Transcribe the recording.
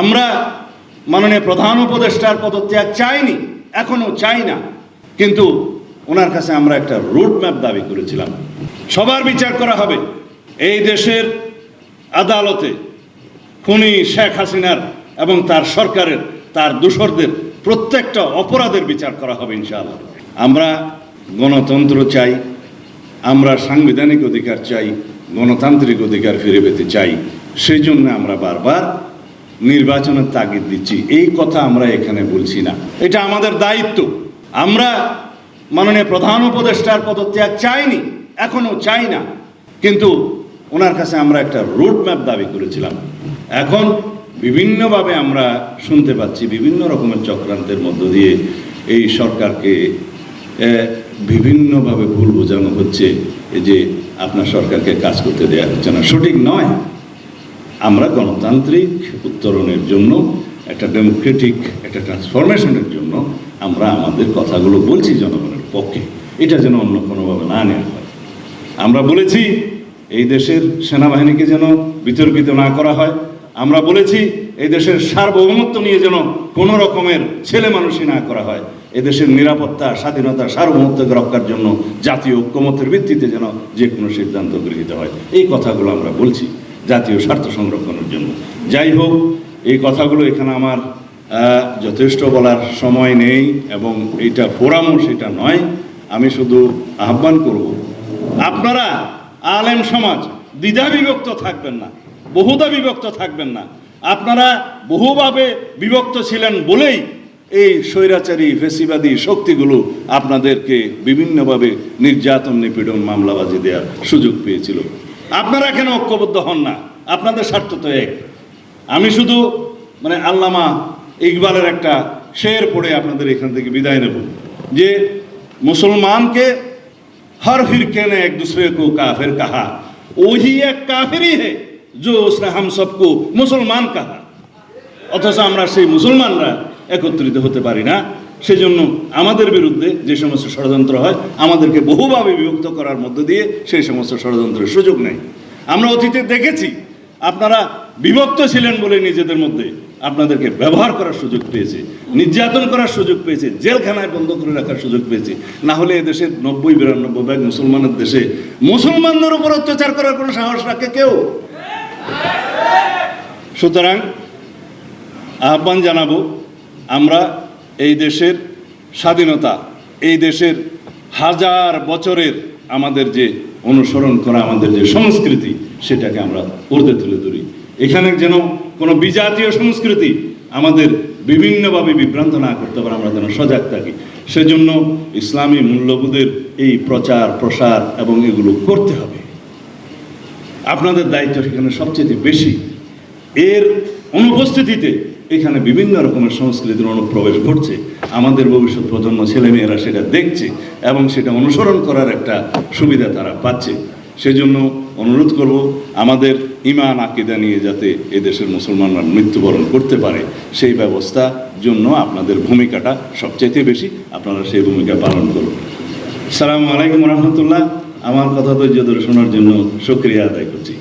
আমরা মাননীয় প্রধান উপদেষ্টার পদত্যাগ চাইনি, এখনও চাই না। কিন্তু ওনার কাছে আমরা একটা রুট ম্যাপ দাবি করেছিলাম। সবার বিচার করা হবে। এই দেশের আদালতে খুনি শেখ হাসিনার এবং তার সরকারের, তার দূষরদের প্রত্যেকটা অপরাধের বিচার করা হবে ইনশাআল্লাহ। আমরা গণতন্ত্র চাই, আমরা সাংবিধানিক অধিকার চাই, গণতান্ত্রিক অধিকার ফিরে পেতে চাই সেই জন্য আমরা বারবার নির্বাচনের তাগিদ দিচ্ছি। এই কথা আমরা এখানে বলছি না। এটা আমাদের দায়িত্ব। আমরা মাননীয় প্রধান উপদেষ্টার পদত্যাগ চাইনি, এখনও চাই না। কিন্তু ওনার কাছে আমরা একটা রুট ম্যাপ দাবি করেছিলাম। এখন বিভিন্নভাবে আমরা শুনতে পাচ্ছি বিভিন্ন রকমের চক্রান্তের মধ্য দিয়ে এই সরকারকে বিভিন্নভাবে ভুল বোঝানো হচ্ছে যে আপনার সরকারকে কাজ করতে দেওয়া হচ্ছে না। সঠিক নয়। আমরা গণতান্ত্রিক উত্তরণের জন্য, একটা ডেমোক্রেটিক একটা ট্রান্সফরমেশনের জন্য আমরা আমাদের কথাগুলো বলছি জনগণের পক্ষে। এটা যেন অন্য কোনোভাবে না নেওয়া হয়। আমরা বলেছি, এই দেশের সেনাবাহিনীকে যেন বিতর্কিত না করা হয়। আমরা বলেছি, এই দেশের সার্বভৌমত্ব নিয়ে যেন কোনো রকমের ছেলে মানুষই না করা হয়। এদেশের নিরাপত্তা, স্বাধীনতা, সার্বভৌমত্বকে রক্ষার জন্য জাতীয় ঐক্যমতের ভিত্তিতে যেন যে কোনো সিদ্ধান্ত গৃহীত হয়। এই কথাগুলো আমরা বলছি। জাতীয় স্বার্থ সংরক্ষণের জন্য। যাই হোক, এই কথাগুলো এখানে আমার যথেষ্ট বলার সময় নেই এবং এইটা ফোরামও সেটা নয়। আমি শুধু আহ্বান করব, আপনারা আলেম সমাজ, দ্বিধা বিভক্ত থাকবেন না, বহুদা বিভক্ত থাকবেন না। আপনারা বহুভাবে বিভক্ত ছিলেন বলেই এই স্বৈরাচারী, ফেসিবাদী শক্তিগুলো আপনাদেরকে বিভিন্নভাবে নির্যাতন, নিপীড়ন, মামলাবাজি দেওয়ার সুযোগ পেয়েছিল। আপনারা কেন ঐক্যবদ্ধ হন না আপনাদের স্বার্থ তো এক আমি শুধু মানে আল্লামা ইকবালের একটা শের পড়ে আপনাদের এখান থেকে বিদায় নেব যে মুসলমান के हर फिरके ने एक दूसरे को काफिर कहा वही एक काफिर ही है जो उसने हम सबको মুসলমান कहा অথচ আমরা সেই মুসলমানরা একত্রিত হতে পারি না সেজন্য আমাদের বিরুদ্ধে যে সমস্ত ষড়যন্ত্র হয়, আমাদেরকে বহুভাবে বিভক্ত করার মধ্য দিয়ে সেই সমস্ত ষড়যন্ত্রের সুযোগ নেই। আমরা অতীতে দেখেছি, আপনারা বিভক্ত ছিলেন বলে নিজেদের মধ্যে আপনাদেরকে ব্যবহার করার সুযোগ পেয়েছে, নির্যাতন করার সুযোগ পেয়েছে, জেলখানায় বন্ধ করে রাখার সুযোগ পেয়েছে। না হলে এদেশের নব্বই, বিরানব্বই ভাগ মুসলমানের দেশে মুসলমানদের উপর অত্যাচার করার কোনো সাহস রাখে কেউ? সুতরাং আহ্বান জানাব, আমরা এই দেশের স্বাধীনতা, এই দেশের হাজার বছরের আমাদের যে অনুসরণ করা, আমাদের যে সংস্কৃতি, সেটাকে আমরা ঊর্ধ্বে তুলে ধরি। এখানে যেন কোনো বিজাতীয় সংস্কৃতি আমাদের বিভিন্নভাবে বিভ্রান্ত না করতে পারে, আমরা যেন সজাগ থাকি। সেজন্য ইসলামী মূল্যবোধের এই প্রচার, প্রসার এবং এগুলো করতে হবে। আপনাদের দায়িত্ব সেখানে সবচেয়ে বেশি। এর অনুপস্থিতিতে এখানে বিভিন্ন রকমের সংস্কৃতির অনুপ্রবেশ ঘটছে। আমাদের ভবিষ্যৎ প্রজন্ম ছেলেমেয়েরা সেটা দেখছে এবং সেটা অনুসরণ করার একটা সুবিধা তারা পাচ্ছে। সেজন্য অনুরোধ করব, আমাদের ইমান আকিদা নিয়ে যাতে এদেশের মুসলমানরা মৃত্যুবরণ করতে পারে, সেই ব্যবস্থার জন্য আপনাদের ভূমিকাটা সবচাইতে বেশি আপনারা সেই ভূমিকা পালন করুন। সালামু আলাইকুম রহমতুল্লাহ। আমার কথা ধৈর্য ধরে শোনার জন্য সক্রিয়া আদায় করছি।